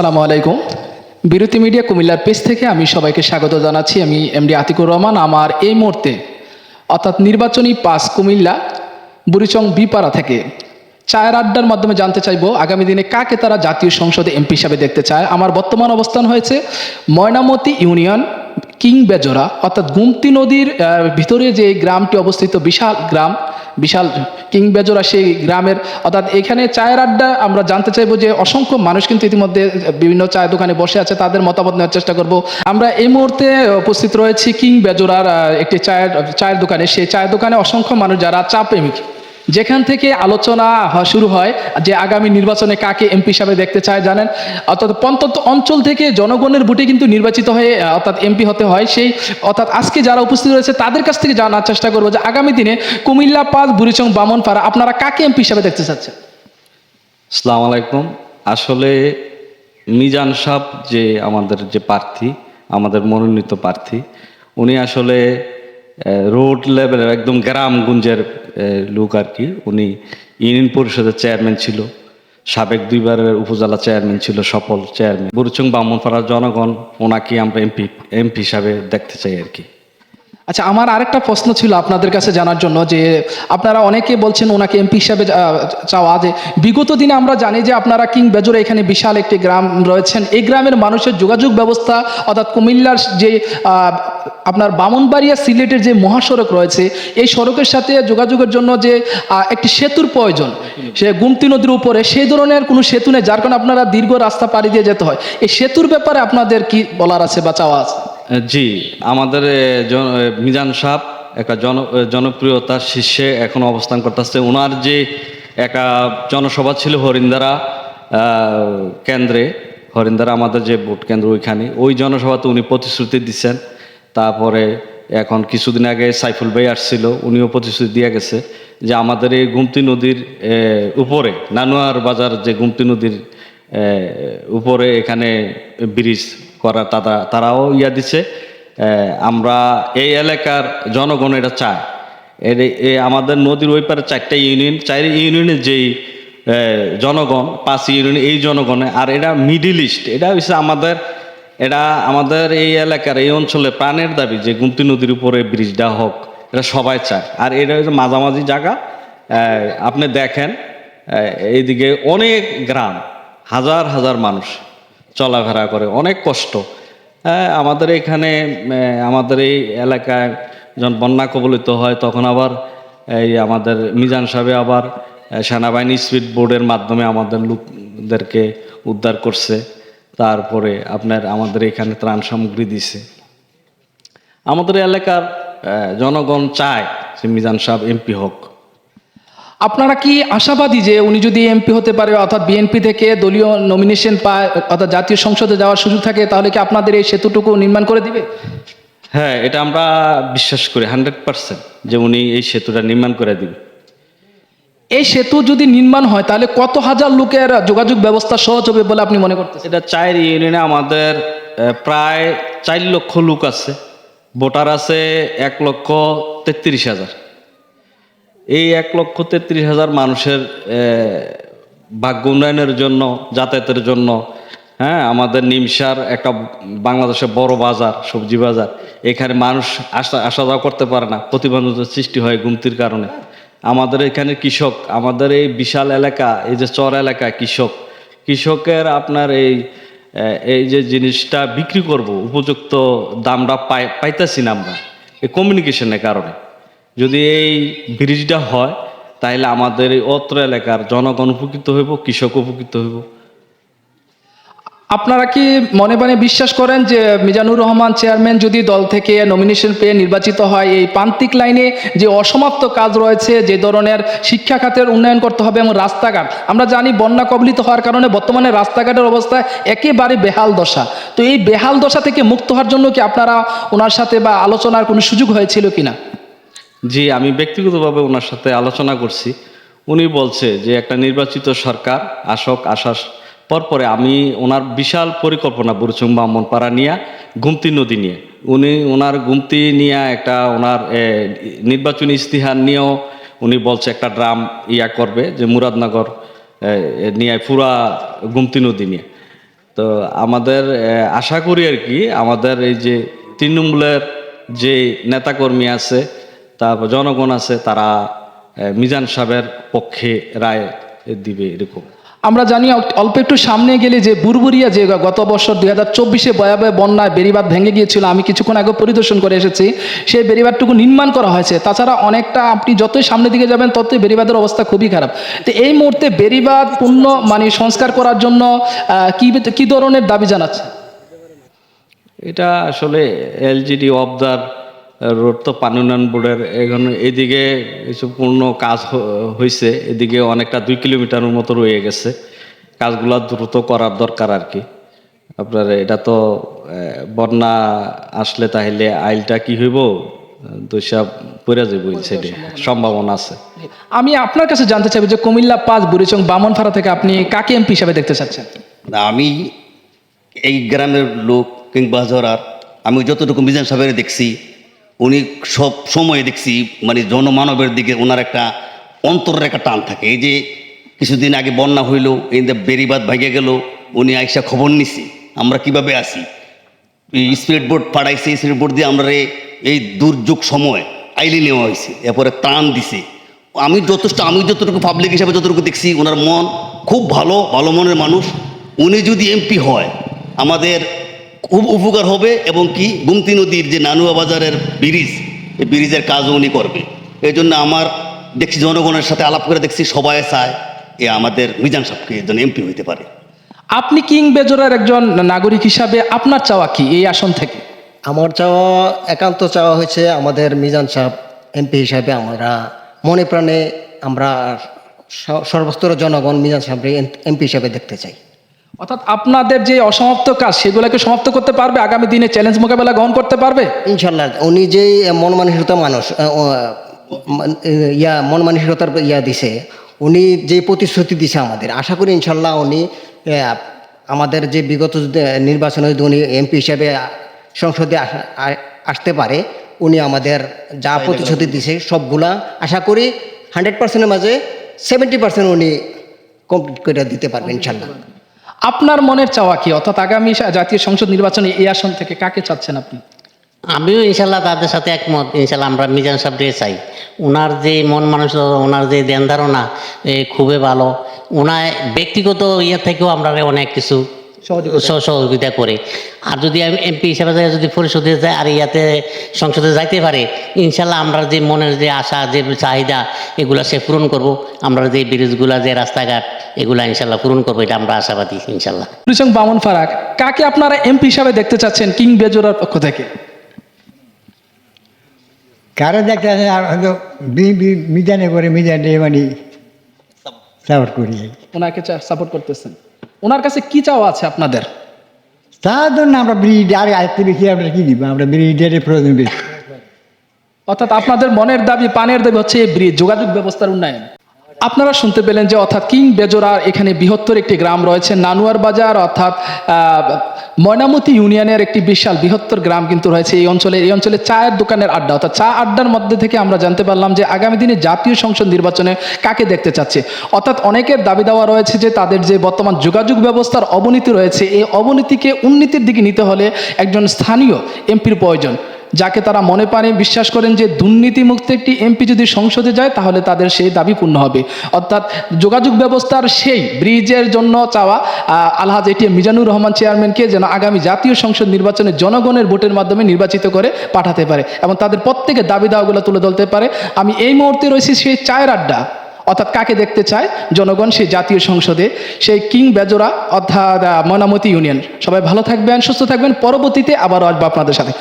আসসালামু আলাইকুম। বিরতি মিডিয়া কুমিল্লার পেজ থেকে আমি সবাইকে স্বাগত জানাচ্ছি। আমি এমডি আতিকুর রহমান। আমার এই মুহূর্তে, অর্থাৎ নির্বাচনী পাস কুমিল্লা, বুড়িচং বিপাড়া থেকে চায়ের আড্ডার মাধ্যমে জানতে চাইব, আগামী দিনে কাকে তারা জাতীয় সংসদে এমপি হিসাবে দেখতে চায়। আমার বর্তমান অবস্থান হয়েছে ময়নামতি ইউনিয়ন কিং বেজোরা অর্থাৎ গুমতি নদীর ভিতরে যে গ্রামটি অবস্থিত বিশাল গ্রাম বিশাল কিং বেজোরা সেই গ্রামের অর্থাৎ এখানে চায়ের আড্ডা আমরা জানতে চাইব যে অসংখ্য মানুষ কিন্তু ইতিমধ্যে বিভিন্ন চায়ের দোকানে বসে আছে তাদের মতামত নেওয়ার চেষ্টা করব। আমরা এই মুহূর্তে উপস্থিত রয়েছি কিং বেজোরার আহ, একটি চায়ের চায়ের দোকানে। সেই চায়ের দোকানে অসংখ্য মানুষ যারা চা প্রেমিক। যেখান থেকে আলোচনা শুরু হয় যে আগামী নির্বাচনে কাকে এমপি হিসাবে দেখতে চায় জানেন? অর্থাৎ প্রত্যন্ত অঞ্চল থেকে জনগণের ভোটে কিন্তু নির্বাচিত হয়ে অর্থাৎ এমপি হতে হয়। সেই, অর্থাৎ আজকে যারা উপস্থিত রয়েছে, তাদের কাছ থেকে জানার চেষ্টা করব যে আগামী দিনে কুমিল্লা পাস বুড়িচং, বামনপাড়া আপনারা কাকে এমপি হিসাবে দেখতে চাচ্ছেন? আসসালামু আলাইকুম। আসলে মিজান সাহ যে আমাদের যে প্রার্থী, আমাদের মনোনীত প্রার্থী, উনি আসলে রোড লেভেলের একদম গ্রামগঞ্জের লোক আর কি। উনি ইউনিয়ন পরিষদের চেয়ারম্যান ছিল, সাবেক দুইবারের উপজেলা চেয়ারম্যান ছিল, সফল চেয়ারম্যান। বুরুচুং বামনপাড়ার জনগণ ওনাকে আমরা এমপি এমপি হিসাবে দেখতে চাই আর কি। আচ্ছা আমার আরেকটা প্রশ্ন ছিল আপনাদের কাছে জানার জন্য যে আপনারা অনেকে বলছেন ওনাকে এমপি হিসাবে চাওয়া যে বিগত দিনে আমরা জানি যে আপনারা কিং বেজোরে এখানে বিশাল একটি গ্রাম রয়েছেন। এই গ্রামের মানুষের যোগাযোগ ব্যবস্থা অর্থাৎ কুমিল্লার যে আপনার বামনবাড়িয়া সিলেটের যে মহাসড়ক রয়েছে, এই সড়কের সাথে যোগাযোগের জন্য যে একটি সেতুর প্রয়োজন, সে গুমতি নদীর উপরে, সেই ধরনের কোনো সেতু নেই, যার কারণে আপনারা দীর্ঘ রাস্তা পাড়ি দিয়ে যেতে হয়। এই সেতুর ব্যাপারে আপনাদের কি বলার আছে বা চাওয়া আছে? জি, আমাদের মিজান সাহ একটা জন জনপ্রিয়তার শীর্ষে এখন অবস্থান করতেছে। ওনার যে একটা জনসভা ছিল হরিন্দারা কেন্দ্রে হরিন্দারা আমাদের যে ভোট কেন্দ্র ওইখানে, ওই জনসভাতে উনি প্রতিশ্রুতি দিচ্ছেন। তারপরে এখন কিছুদিন আগে সাইফুল ভাই আসছিল, উনিও প্রতিশ্রুতি দিয়ে গেছে যে আমাদের এই গুমতি নদীর উপরে, নানুয়ার বাজার যে গুমতি নদীর উপরে এখানে ব্রিজ করা তারা তারাও ইয়া দিছে আমরা এই এলাকার জনগণ এটা চায়। এ, আমাদের নদীর ওই পারে চারটা ইউনিয়ন, চার ইউনিয়নের যেই জনগণ, পাঁচ ইউনিয়ন, এই জনগণে, আর এটা মিডিল ইস্ট, এটা হচ্ছে আমাদের, এটা আমাদের এই এলাকার, এই অঞ্চলে প্রাণের দাবি যে গুমতি নদীর উপরে ব্রিজটা হোক, এটা সবাই চায়। আর এটা হচ্ছে মাঝামাঝি জায়গা আপনি দেখেন এইদিকে অনেক গ্রাম, হাজার হাজার মানুষ চলাফেরা করে, অনেক কষ্ট। হ্যাঁ আমাদের এখানে আমাদের এই এলাকায় যখন বন্যা কবলিত হয়, তখন আবার এই আমাদের মিজান সাহেব আবার সেনাবাহিনী স্পিড বোর্ডের মাধ্যমে আমাদের লোকদেরকে উদ্ধার করছে। তারপরে আপনার আমাদের এখানে ত্রাণ সামগ্রী দিছে। আমাদের এলাকার জনগণ চায় যে মিজান সাহেব এমপি হোক। আপনারা কি আশাবাদী যে উনি যদি এমপি হতে পারে অর্থাৎ বিএনপি থেকে দলীয় নমিনেশন পায় অর্থাৎ জাতীয় সংসদে যাওয়ার সুযোগ থাকে তাহলে কি আপনাদের এই সেতুটুকু নির্মাণ করে দিবে? হ্যাঁ এটা আমরা বিশ্বাস করি হান্ড্রেড পার্সেন্ট যে উনি এই সেতুটা নির্মাণ করে দিবে। এই সেতু যদি নির্মাণ হয় তাহলে কত হাজার লোকের যোগাযোগ ব্যবস্থা সহজ হবে বলে আপনি মনে করতেছেন? এটা চার ইউনিয়নে আমাদের প্রায় চার লক্ষ লোক আছে। ভোটার আছে এক লক্ষ তেত্রিশ হাজার। এই এক লক্ষ তেত্রিশ হাজার মানুষের ভাগ্য উন্নয়নের জন্য, যাতায়াতের জন্য হ্যাঁ আমাদের নিমসার একটা বাংলাদেশের বড় বাজার, সবজি বাজার। এখানে মানুষ আসা আসা যাওয়া করতে পারে না প্রতিবন্ধকতার সৃষ্টি হয় গুমতির কারণে। আমাদের এখানে কৃষক, আমাদের এই বিশাল এলাকা, এই যে চর এলাকা, কৃষক। কৃষকের আপনার এই এই যে জিনিসটা বিক্রি করব, উপযুক্ত দামটা পাই, পাইতেছি না আমরা, এই কমিউনিকেশনের কারণে। যদি এই ব্রিজটা হয় তাহলে আমাদের এই অত্র এলাকার জনগণ উপকৃত হইব, কৃষক উপকৃত হইব। আপনারা কি মনে মনে বিশ্বাস করেন যে মিজানুর রহমান চেয়ারম্যান যদি দল থেকে নমিনেশন পেয়ে নির্বাচিত হয়, এই প্রান্তিক লাইনে যে অসমাপ্ত কাজ রয়েছে, যে ধরনের শিক্ষা খাতের উন্নয়ন করতে হবে এবং রাস্তাঘাট, আমরা জানি বন্যা কবলিত হওয়ার কারণে বর্তমানে রাস্তাঘাটের অবস্থা একেবারে বেহাল দশা। তো এই বেহাল দশা থেকে মুক্ত হওয়ার জন্য কি আপনারা ওনার সাথে বা আলোচনার কোনো সুযোগ হয়েছিল কিনা? জি, আমি ব্যক্তিগতভাবে ওনার সাথে আলোচনা করছি। উনি বলছে যে, একটা নির্বাচিত সরকার আসক, আসার পরপরে আমি ওনার বিশাল পরিকল্পনা বুরুচুং ব্রাহ্মণপাড়া নিয়ে, গুমতি নদী নিয়ে। উনি ওনার গুমতি নিয়ে একটা ওনার নির্বাচনী ইস্তিহার নিয়েও উনি বলছে একটা ড্রাম ইয়া করবে যে, মুরাদনগর নিয়ে পুরা গুমতি নদী নিয়ে। তো আমাদের আশা করি আর কি, আমাদের এই যে তৃণমূলের যে নেতাকর্মী আছে তারপর জনগণ আছে তারা মিজান সাহেবের পক্ষে রায় দিবে এরকম। আমরা জানি অল্প একটু সামনে গেলে যে বুরবুরিয়া যে গত বছর দুই হাজার চব্বিশে ভয়াবহ বন্যায় বেড়িবাঁধ ভেঙে গিয়েছিল আমি কিছুক্ষণ আগে পরিদর্শন করে এসেছি সেই বেড়িবাঁধটুকু নির্মাণ করা হয়েছে। তাছাড়া অনেকটা আপনি যতই সামনের দিকে যাবেন ততই বেড়িবাঁধের অবস্থা খুবই খারাপ। তো এই মুহূর্তে বেড়িবাঁধ পূর্ণ মানে সংস্কার করার জন্য কি কি ধরনের দাবি জানাচ্ছে এটা আসলে এলজিডি অফ দ্য রোড তো পানি উন্নয়ন বোর্ডের এখন এদিকে কিছু পূর্ণ কাজ হ- হয়েছে এদিকে অনেকটা দুই কিলোমিটারের মতো রয়ে গেছে। কাজগুলো দ্রুত করার দরকার আর কি আপনার এটা তো বন্যা আসলে তাহলে আইলটা কি হইব? দৈসা পড়ে যাব সেটি সম্ভাবনা আছে। আমি আপনার কাছে জানতে চাইব যে কুমিল্লা পাঁচ বুড়িচং বামনফাড়া থেকে আপনি কাকে এমপি হিসাবে দেখতে চাচ্ছেন? আমি এই গ্রামের লোক কিংবা জরার আমি যতটুকু মিজান সাহেবের দেখছি উনি সব সময় দেখছি মানে জনমানবের দিকে ওনার একটা অন্তরের একটা টান থাকে। এই যে কিছুদিন আগে বন্যা হইল, এই বেরিবাদ ভাগে গেল, উনি আইসা খবর নিছি, আমরা কীভাবে আসি স্পিড বোর্ড পাঠাইছে স্পিড বোর্ড দিয়ে আমরা এই দুর্যোগ সময় আইলি নেওয়া হয়েছে এরপরে ত্রাণ দিছে। আমি যথেষ্ট, আমি যতটুকু পাবলিক হিসাবে যতটুকু দেখছি, ওনার মন খুব ভালো ভালো মনের মানুষ। উনি যদি এমপি হয়, আমাদের উপকার হবে এবং কি? গুমতি নদীর যে নানুয়া বাজারের ব্রিজ এই ব্রিজের কাজও উনি করবে। এই জন্য আমার দেখছি জনগণের সাথে আলাপ করে দেখছি সবাই চায় এ আমাদের মিজান সাহেবকে যেন এমপি হইতে পারে। আপনি কিং বেজোরার একজন নাগরিক হিসাবে আপনার চাওয়া কি এই আসন থেকে? আমার চাওয়া একান্ত চাওয়া হয়েছে আমাদের মিজান সাহেব এমপি হিসাবে আমরা মনে প্রাণে আমরা স- সর্বস্তরের জনগণ মিজান সাহেব এমপি হিসাবে দেখতে চাই। অর্থাৎ আপনাদের যে অসমাপ্ত কাজ সেগুলোকে সমাপ্ত করতে পারবে আগামী দিনে চ্যালেঞ্জ মোকাবেলা গ্রহণ করতে পারবে? ইনশাল্লাহ উনি যে মন মানসিকতা মানুষ মান- ইয়া মন মানসিকতার ইয়া দিছে উনি যে প্রতিশ্রুতি দিছে আমাদের আশা করি ইনশাল্লাহ উনি আমাদের যে বিগত নির্বাচনে যদি উনি এমপি হিসাবে সংসদে আসতে পারে উনি আমাদের যা প্রতিশ্রুতি দিছে সবগুলা আশা করি হান্ড্রেড পার্সেন্টের মাঝে সেভেন্টি পার্সেন্ট উনি কমপ্লিট করে দিতে পারবেন ইনশাল্লাহ আপনার মনের চাওয়া কি? অর্থাৎ আগামী জাতীয় সংসদ নির্বাচনে এই আসন থেকে কাকে চাচ্ছেন আপনি? আমিও ইনশাল্লাহ তাদের সাথে একমত। ইনশাল্লাহ আমরা মিজান সাহেবকে চাই। ওনার যে মন মানসিকতা ওনার যে ধ্যান ধারণা এ, খুবই ভালো। ওনার ব্যক্তিগত ইয়ে থেকেও আমরা অনেক কিছু সহ- সহযোগিতা করে। আর যদি আমি এমপি হিসাবে যাই যদি পরিষদে যায় আর ইয়াতে সংসদে যাইতে পারে ইনশাল্লাহ আমরা যে মনের যে আশা যে চাহিদা এগুলা সে পূরণ করব। আমরা যে ব্রিজগুলা যে রাস্তাঘাট এগুলা ইনশাল্লাহ পূরণ করব এটা আমরা আশাবাদী ইনশাল্লাহ। পুলিশং বামন ফারাক কাকে আপনারা এমপি হিসাবে দেখতে চাচ্ছেন কিং বেজোরার পক্ষ থেকে? কারও দেখতে হয়তো মিজানে করে মিজানে মানে সাপোর্ট করি। ওনাকে সাপোর্ট করতেছেন। ওনার কাছে কি চাওয়া আছে আপনাদের? তার জন্য আমরা ব্রিড আর আসতে বেশি আমরা কি দিব? আমরা ব্রিডের প্রয়োজন বেশি। অর্থাৎ আপনাদের মনের দাবি পানের দাবি হচ্ছে এই ব্রিজ যোগাযোগ ব্যবস্থার উন্নয়ন। আপনারা শুনতে পেলেন যে অর্থাৎ কিং বেজোরার এখানে বৃহত্তর একটি গ্রাম রয়েছে, নানুয়ার বাজার, অর্থাৎ ময়নামতি ইউনিয়নের একটি বিশাল বৃহত্তর গ্রাম কিন্তু রয়েছে এই অঞ্চলে। এই অঞ্চলে চায়ের দোকানের আড্ডা, অর্থাৎ চা আড্ডার মধ্যে থেকে আমরা জানতে পারলাম যে আগামী দিনে জাতীয় সংসদ নির্বাচনে কাকে দেখতে চাচ্ছে। অর্থাৎ অনেকের দাবি দেওয়া রয়েছে যে তাদের যে বর্তমান যোগাযোগ ব্যবস্থার অবনতি রয়েছে, এই অবনতিকে উন্নতির দিকে নিতে হলে একজন স্থানীয় এমপির প্রয়োজন। যাকে তারা মনে পারে, বিশ্বাস করেন যে দুর্নীতিমুক্ত একটি এমপি যদি সংসদে যায়, তাহলে তাদের সেই দাবি পূর্ণ হবে। অর্থাৎ যোগাযোগ ব্যবস্থার সেই ব্রিজের জন্য চাওয়া আলহাজ এটিএম মিজানুর রহমান চেয়ারম্যানকে যেন আগামী জাতীয় সংসদ নির্বাচনে জনগণের ভোটের মাধ্যমে নির্বাচিত করে পাঠাতে পারে এবং তাদের প্রত্যেকের দাবি দাওয়াগুলো তুলে ধরতে পারে। আমি এই মুহূর্তে রয়েছি সেই চায়ের আড্ডা। অর্থাৎ কাকে দেখতে চায়? জনগণ, সেই জাতীয় সংসদে, সেই কিং বেজোরা অর্থাৎ ময়নামতি ইউনিয়ন। সবাই ভালো থাকবেন, সুস্থ থাকবেন। পরবর্তীতে আবারও আসব আপনাদের সাথে।